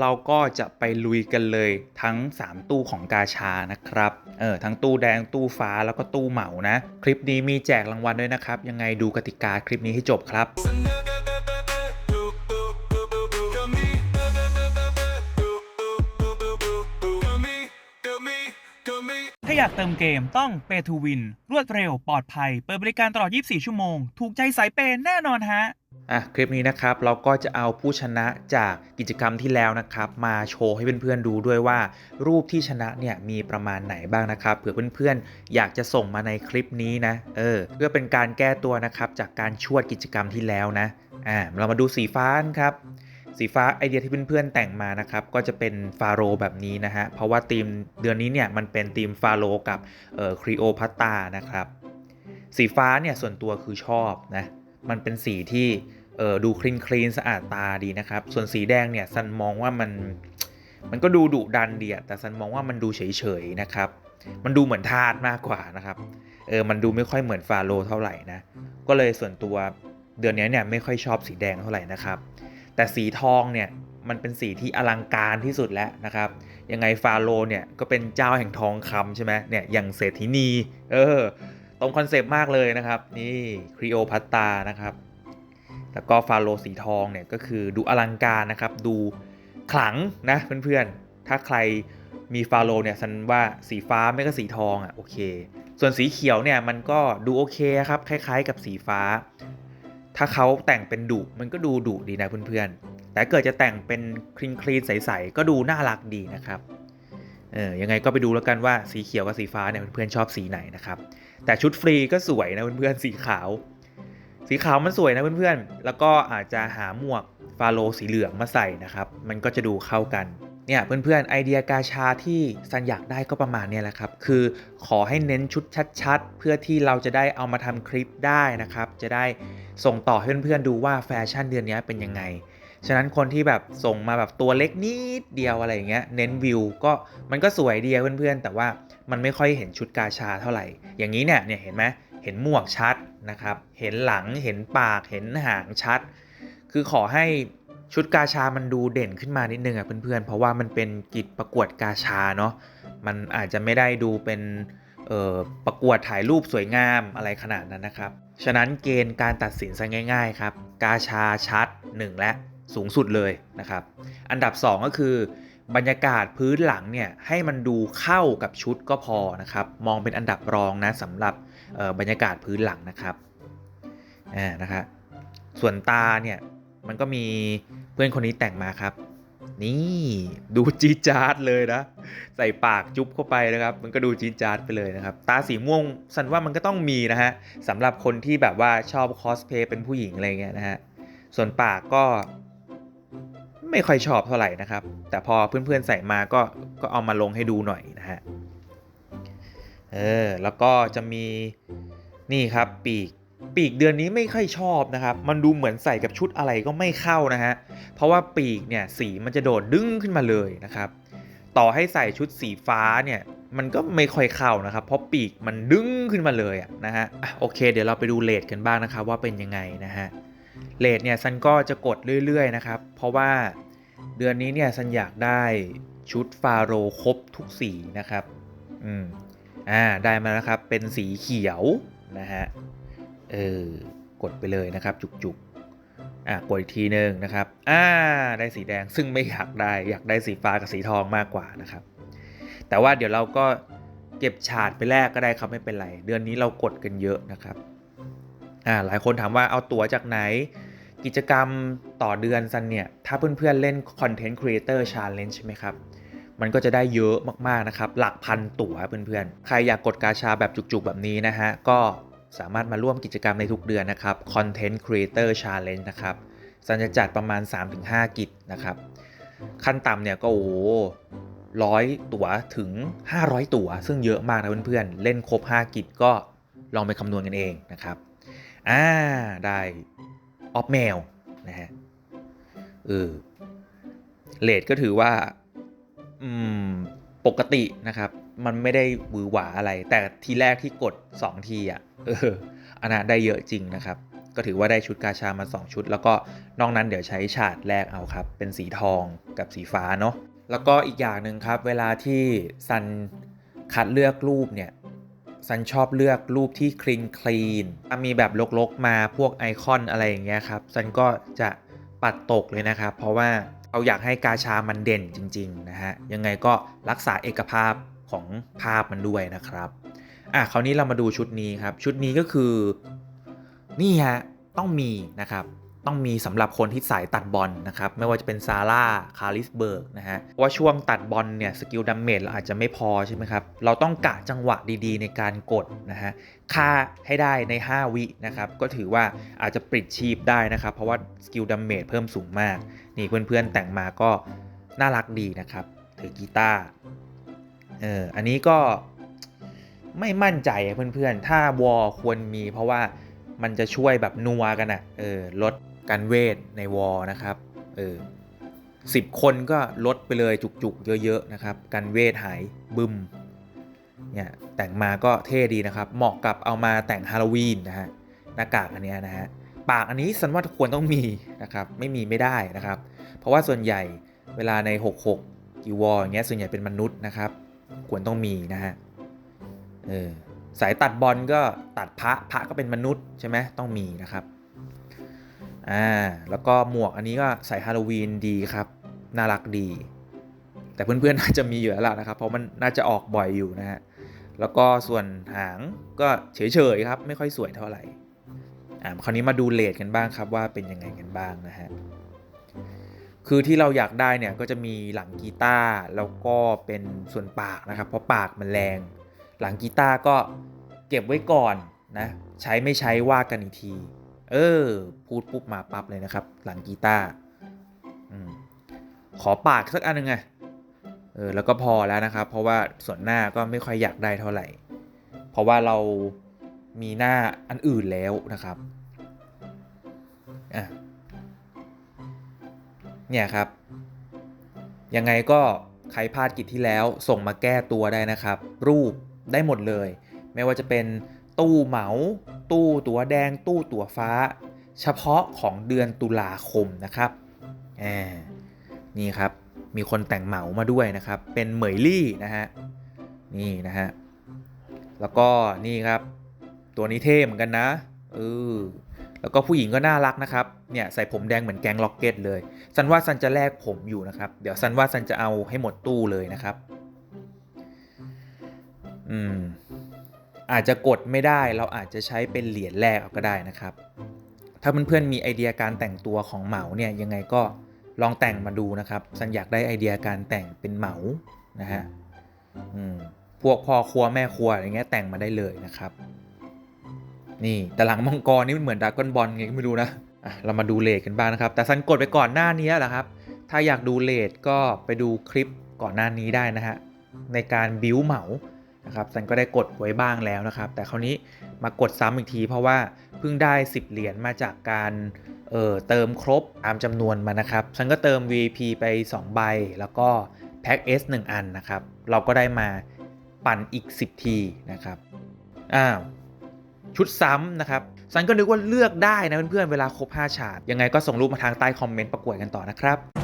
เราก็จะไปลุยกันเลยทั้ง 3 ตู้ของกาชานะครับ เออทั้งตู้แดงตู้ฟ้าแล้วก็ตู้เหมานะ คลิปนี้มีแจกรางวัลด้วยนะครับ ยังไงดูกติกาคลิปนี้ให้จบครับถ้าอยากเติมเกมต้อง Pay to Win รวดเร็วปลอดภัย เปิดบริการตลอด 24 ชั่วโมง ถูกใจสายเปย์แน่นอนฮะ อะคลิปนี้นะครับเราก็จะเอาผู้ชนะจากกิจกรรมที่แล้วนะครับ มาโชว์ให้เพื่อนๆดูด้วยว่า รูปที่ชนะเนี่ยมีประมาณไหนบ้างนะครับเผื่อเพื่อนๆ อยากจะส่งมาในคลิปนี้นะเออเพื่อเป็นการแก้ตัวนะครับจากการชวดกิจกรรมที่แล้วนะอ่าเรามาดูสีฟ้าครับสีฟ้าไอเดียที่เพื่อนๆแต่งมานะครับก็จะเป็นฟาโรแบบนี้นะฮะเพราะว่าธีมเดือนนี้เนี่ยมันเป็นธีมฟาโรกับเอ่อครีโอพัตตานะครับสีฟ้าเนี่ยส่วนตัวคือชอบนะ มันเป็นสีที่เออดูคลีนคลีนสะอาดตาดีนะครับ ส่วนสีแดงเนี่ยซันมองว่ามันมันก็ดูดุดันดีอะแต่ซันมองว่ามันดูเฉยๆนะครับ มันดูเหมือนทาสมากกว่านะครับ เออ มันดูไม่ค่อยเหมือนฟาโรเท่าไหร่นะ ก็เลยส่วนตัวเดือนนี้เนี่ยไม่ค่อยชอบสีแดงเท่าไหร่นะครับ แต่สีทองเนี่ยมันเป็นสีที่อลังการที่สุดแล้วนะครับ ยังไงฟาโรห์เนี่ยก็เป็นเจ้าแห่งทองคำใช่ไหมเนี่ยอย่างเศรษฐินี เออ ตรงคอนเซปต์มากเลยนะครับ นี่ครีโอพัตตานะครับ แล้วก็ฟาโรสีทองเนี่ยก็คือดูอลังการนะครับ ดูขลังนะเพื่อนๆ ถ้าใครมีฟาโรเนี่ยฉันว่าสีฟ้าไม่ก็สีทองอะโอเค ส่วนสีเขียวเนี่ยมันก็ดูโอเคครับคล้าย ๆ กับสีฟ้า ถ้าเขาแต่งเป็นดุมันก็ดูดุดีนะเพื่อนๆ แต่เกิดจะแต่งเป็นคลีนคลีนใสๆก็ดูน่ารักดีนะครับเออยังไงก็ไปดูแล้วกันว่าสีเขียวกับสีฟ้าเนี่ยเพื่อนๆชอบสีไหนนะครับ แต่ชุดฟรีก็สวยนะเพื่อนๆสีขาว สีขาวมันสวยนะเพื่อนๆ แล้วก็อาจจะหาหมวกฟาโลสีเหลืองมาใส่นะครับ มันก็จะดูเข้ากันเนี่ยเพื่อนๆไอเดียกาชาที่ซันอยากได้ก็ประมาณนี้แหละครับ คือขอให้เน้นชุดชัดๆ เพื่อที่เราจะได้เอามาทำคลิปได้นะครับ จะได้ส่งต่อให้เพื่อนๆดูว่าแฟชั่นเดือนนี้เป็นยังไง ฉะนั้นคนที่แบบส่งมาแบบตัวเล็กนิดเดียวอะไรอย่างเงี้ยเน้นวิวก็มันก็สวยดีอะเพื่อนๆ แต่ว่ามันไม่ค่อยเห็นชุดกาชาเท่าไหร่ อย่างนี้เนี่ยเนี่ยเห็นไหมเห็นหมวกชัดนะครับ เห็นหลังเห็นปากเห็นหางชัด คือขอให้ชุดกาชามันดูเด่นขึ้นมานิดนึงอะเพื่อนๆ เพราะว่ามันเป็นกิจประกวดกาชาเนาะมันอาจจะไม่ได้ดูเป็นประกวดถ่ายรูปสวยงามอะไรขนาดนั้นนะครับ ฉะนั้นเกณฑ์การตัดสินซะง่าย ๆ ครับ กาชาชัด 1 และ สูงสุดเลยนะครับ อันดับ 2 ก็คือบรรยากาศพื้นหลังเนี่ยให้มันดูเข้ากับชุดก็พอนะครับ มองเป็นอันดับรองนะสำหรับบรรยากาศพื้นหลังนะครับอ่านะครับส่วนตาเนี่ยมันก็มีเพื่อนคนนี้แต่งมาครับ นี่ดูจีจาร์ดเลยนะ ใส่ปากจุ๊บเข้าไปนะครับ มันก็ดูจีจาร์ดไปเลยนะครับ ตาสีม่วงสันว่ามันก็ต้องมีนะฮะสำหรับคนที่แบบว่าชอบคอสเพย์เป็นผู้หญิงอะไรเงี้ยนะฮะส่วนปากก็ ไม่ค่อยชอบเท่าไหร่นะครับ แต่พอเพื่อนๆใส่มาก็ก็เอามาลงให้ดูหน่อยนะฮะเออแล้วก็จะมีนี่ครับปีกปีกเดือนนี้ไม่ค่อยชอบนะครับ มันดูเหมือนใส่กับชุดอะไรก็ไม่เข้านะฮะ เพราะว่าปีกเนี่ยสีมันจะโดดดึงขึ้นมาเลยนะครับ ต่อให้ใส่ชุดสีฟ้าเนี่ยมันก็ไม่ค่อยเข้านะครับ เพราะปีกมันดึงขึ้นมาเลยอะนะฮะอะโอเค เดี๋ยวเราไปดูเลทกันบ้างนะครับว่าเป็นยังไงนะฮะ เลทเนี่ยซันก็จะกดเรื่อยๆนะครับ เพราะว่าเดือนนี้เนี่ยซันอยากได้ชุดฟาโรครบทุกสีนะครับ อืม อ่า ได้มาแล้วครับ เป็นสีเขียวนะฮะ เออ กดไปเลยนะครับ จุกๆ อะ กดอีกทีหนึ่งนะครับ อ่า ได้สีแดง ซึ่งไม่อยากได้ อยากได้สีฟ้ากับสีทองมากกว่านะครับ แต่ว่าเดี๋ยวเราก็เก็บฉาดไปแลกก็ได้ครับไม่เป็นไร เดือนนี้เรากดกันเยอะนะครับ อ่า หลายคนถามว่าเอาตั๋วจากไหน กิจกรรมต่อเดือนซันเนี่ย ถ้าเพื่อนๆเล่น Content Creator Challenge ใช่ไหมครับ มันก็จะได้เยอะมากๆนะครับ หลักพันตั๋วเพื่อนๆ ใครอยากกดกาชาแบบจุกๆแบบนี้นะฮะ ก็สามารถมาร่วมกิจกรรมในทุกเดือนนะครับ Content Creator Challenge นะครับซันจะจัดประมาณ 3-5 กิจนะครับ ขั้นต่ำเนี่ยก็โอ้ร้อยตั๋วถึง 500 ตั๋ว ซึ่งเยอะมากนะเพื่อนๆ เล่นครบ 5 กิจก็ลองไปคำนวณกันเองนะครับ อ่า ได้ ออฟเมลนะฮะเออเลทก็ถือว่า อืม ปกตินะครับ มันไม่ได้หวือหวาอะไร แต่ทีแรกที่กด 2 ทีอะเอออันนั้นได้เยอะจริงนะครับ ก็ถือว่าได้ชุดกาชามา 2 ชุด แล้วก็นอกนั้นเดี๋ยวใช้ฉาดแรกเอาครับ เป็นสีทองกับสีฟ้าเนาะแล้วก็อีกอย่างหนึ่งครับ เวลาที่ซันคัดเลือกรูปเนี่ย ซันชอบเลือกรูปที่คลีนคลีนมีแบบลกๆมาพวกไอคอนอะไรอย่างเงี้ยครับซันก็จะปัดตกเลยนะครับ เพราะว่าเราอยากให้กาชามันเด่นจริงๆนะฮะยังไงก็รักษาเอกภาพของภาพมันด้วยนะครับอะคราวนี้เรามาดูชุดนี้ครับ ชุดนี้ก็คือ นี่ฮะต้องมีนะครับ ต้องมีสำหรับคนที่สายตัดบอลนะครับ ไม่ว่าจะเป็นซาร่าคาริสเบิร์กนะฮะว่าช่วงตัดบอลเนี่ยสกิลดัมเมจเราอาจจะไม่พอใช่ไหมครับ เราต้องกะจังหวะดีๆ ในการกดนะฮะค่าให้ได้ใน 5 วินะครับ ก็ถือว่าอาจจะปลิดชีพได้นะครับ เพราะว่าสกิลดัมเมจเพิ่มสูงมาก นี่เพื่อนๆแต่งมาก็น่ารักดีนะครับถือกีตาร์เอออันนี้ก็ไม่มั่นใจเพื่อนๆ ถ้าวอลควรมีเพราะว่ามันจะช่วยแบบนัวกันอะเออลด การเวทในวอลนะครับเออสิบคนก็ลดไปเลยจุกๆ เยอะๆนะครับการเวทหายบึมเนี่ยแต่งมาก็เท่ดีนะครับ เหมาะกับเอามาแต่งฮาโลวีนนะฮะหน้ากากอันเนี้ยนะฮะปากอันนี้สันว่าควรต้องมีนะครับไม่มีไม่ได้นะครับ เพราะว่าส่วนใหญ่เวลาใน 66กีวอลอย่างเงี้ยส่วนใหญ่เป็นมนุษย์นะครับ ควรต้องมีนะฮะเออสายตัดบอลก็ตัดพระพระก็เป็นมนุษย์ใช่ไหมต้องมีนะครับ อ่าแล้วก็หมวกอันนี้ก็ใส่ฮาโลวีนดีครับ น่ารักดี แต่เพื่อนๆน่าจะมีอยู่แล้วล่ะนะครับ เพราะมันน่าจะออกบ่อยอยู่นะฮะแล้วก็ส่วนหางก็เฉยๆครับ ไม่ค่อยสวยเท่าไหร่อ่าคราวนี้มาดูเลดกันบ้างครับว่าเป็นยังไงกันบ้างนะฮะคือที่เราอยากได้เนี่ยก็จะมีหลังกีตาร์แล้วก็เป็นส่วนปากนะครับ เพราะปากมันแรง หลังกีตาร์ก็เก็บไว้ก่อนนะใช้ไม่ใช้ว่ากันอีกที เออ พูดปุ๊บมาปั๊บเลยนะครับ หลังกีตาร์ขอปากสักอันหนึ่งไงเออแล้วก็พอแล้วนะครับ เพราะว่าส่วนหน้าก็ไม่ค่อยอยากได้เท่าไหร่ เพราะว่าเรามีหน้าอันอื่นแล้วนะครับอะเนี่ยครับ ยังไงก็ใครพลาดกิจที่แล้วส่งมาแก้ตัวได้นะครับ รูปได้หมดเลย ไม่ว่าจะเป็นตู้เหมา ตู้ตั๋วแดงตู้ตั๋วฟ้า เฉพาะของเดือนตุลาคมนะครับแอนี่ครับมีคนแต่งเหมามาด้วยนะครับ เป็นเหมยลี่นะฮะนี่นะฮะแล้วก็นี่ครับ ตัวนี้เท่เหมือนกันนะเออแล้วก็ผู้หญิงก็น่ารักนะครับ เนี่ยใส่ผมแดงเหมือนแกงล็อกเก็ตเลย ซันว่าซันจะแลกผมอยู่นะครับ เดี๋ยวซันว่าซันจะเอาให้หมดตู้เลยนะครับ อืม อาจจะกดไม่ได้เราอาจจะใช้เป็นเหรียญแรกเอาก็ได้นะครับ ถ้าเพื่อนๆมีไอเดียการแต่งตัวของเหมาเนี่ยยังไงก็ลองแต่งมาดูนะครับซันอยากได้ไอเดียการแต่งเป็นเหมานะฮะอืมพวกพ่อครัวแม่ครัวอะไรเงี้ยแต่งมาได้เลยนะครับ นี่แต่หลังมังกรนี่มันเหมือนดากอนบอลไงก็ไม่รู้นะะเรามาดูเลทกันบ้างนะครับ แต่ซันกดไปก่อนหน้านี้แหละครับ ถ้าอยากดูเลทก็ไปดูคลิปก่อนหน้านี้ได้นะฮะในการบิวเหมา นะครับซันก็ได้กดไว้บ้างแล้วนะครับ แต่คราวนี้มากดซ้ำอีกที เพราะว่าเพิ่งได้ 10 เหรียญมาจากการเออเติมครบตามจำนวนมานะครับซันก็เติม VP ไป 2 ใบ แล้วก็แพ็ก S 1 อันนะครับ เราก็ได้มาปั่นอีก 10 ทีนะครับอ้าวชุดซ้ำนะครับซันก็นึกว่าเลือกได้นะเพื่อนๆเวลาครบ 5 ฉากยังไงก็ส่งรูปมาทางใต้คอมเมนต์ประกวดกันต่อนะครับ